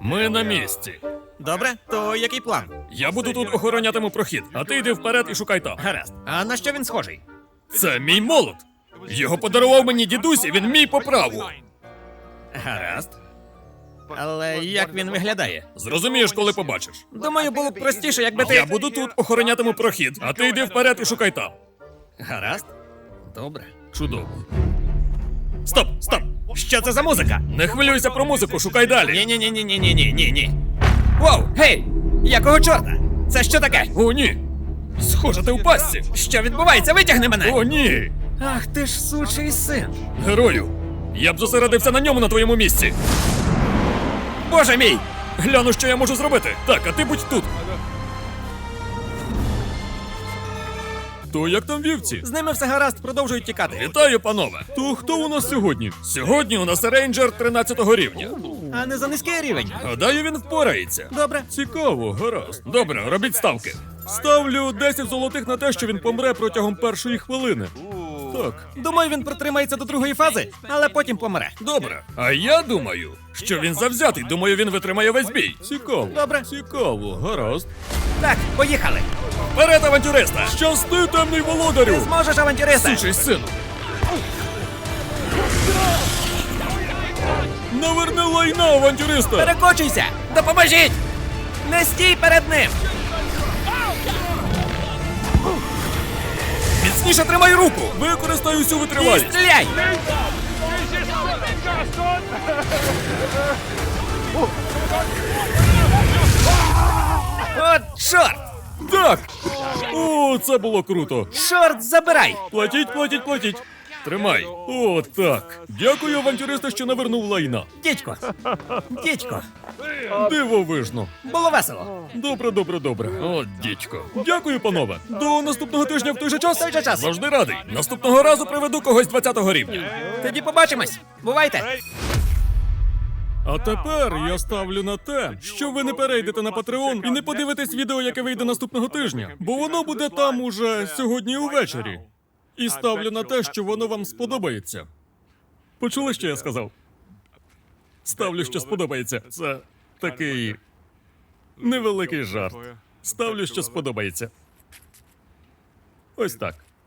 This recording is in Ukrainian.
Ми на місці. Добре, то який план? Я буду тут охоронятиму прохід, а ти йди вперед і шукай там. Гаразд. А на що він схожий? Це мій молот. Його подарував мені дідусь, і він мій по праву. Гаразд. Але як він виглядає? Зрозумієш, коли побачиш. Думаю, було б простіше, якби ти. Я буду тут охоронятиму прохід, а ти йди вперед і шукай там. Гаразд. Добре. Чудово. Стоп, стоп! Що це за музика? Не хвилюйся про музику, шукай далі. Ні, ні, ні, ні, ні, ні, ні, ні, ні. Воу, гей! Якого чорта? Це що таке? О, ні. Схоже, ти в пастці. Що відбувається? Витягни мене! О, ні. Ах ти ж сучий син. Герою. Я б зосередився на ньому на твоєму місці. Боже мій! Гляну, що я можу зробити. Так, а ти будь тут. То як там вівці? З ними все гаразд, продовжують тікати. Вітаю, панове. То хто у нас сьогодні? Сьогодні у нас рейнджер 13 рівня. А не за низький рівень. Гадаю, він впорається. Добре. Цікаво, гаразд. Добре, робіть ставки. Ставлю 10 золотих на те, що він помре протягом першої хвилини. Так. Думаю, він протримається до другої фази, але потім помре. Добре. А я думаю, що він завзятий. Думаю, він витримає весь бій. Цікаво. Добре. Цікаво, гаразд. Так, поїхали. Вперед, авантюриста! Щасти, темний Ти володарю! зможеш, авантюриста! Сучий сину! Наверни лайна, авантюриста! Перекочуйся! Допоможіть! Не стій перед ним! Міцніше тримай руку! Використаю всю І витривалість! стріляй! От чорт! Так! О, це було круто! Чорт, забирай! Платіть, платіть, платіть! Тримай! О, так! Дякую, авантюриста, що навернув лайна. Дідько! Дідько! Дивовижно! Було весело! Добре, добре, добре. О, дідько. Дякую, панове. До наступного тижня в той же час. той же час. Завжди радий. Наступного разу приведу когось 20-го рівня. Тоді побачимось! Бувайте! А тепер я ставлю на те, що ви не перейдете на Patreon і не подивитесь відео, яке вийде наступного тижня, бо воно буде там уже сьогодні увечері. І ставлю на те, що воно вам сподобається. Почули, що я сказав? Ставлю, що сподобається. Це такий невеликий жарт. Ставлю, що сподобається. Ось так.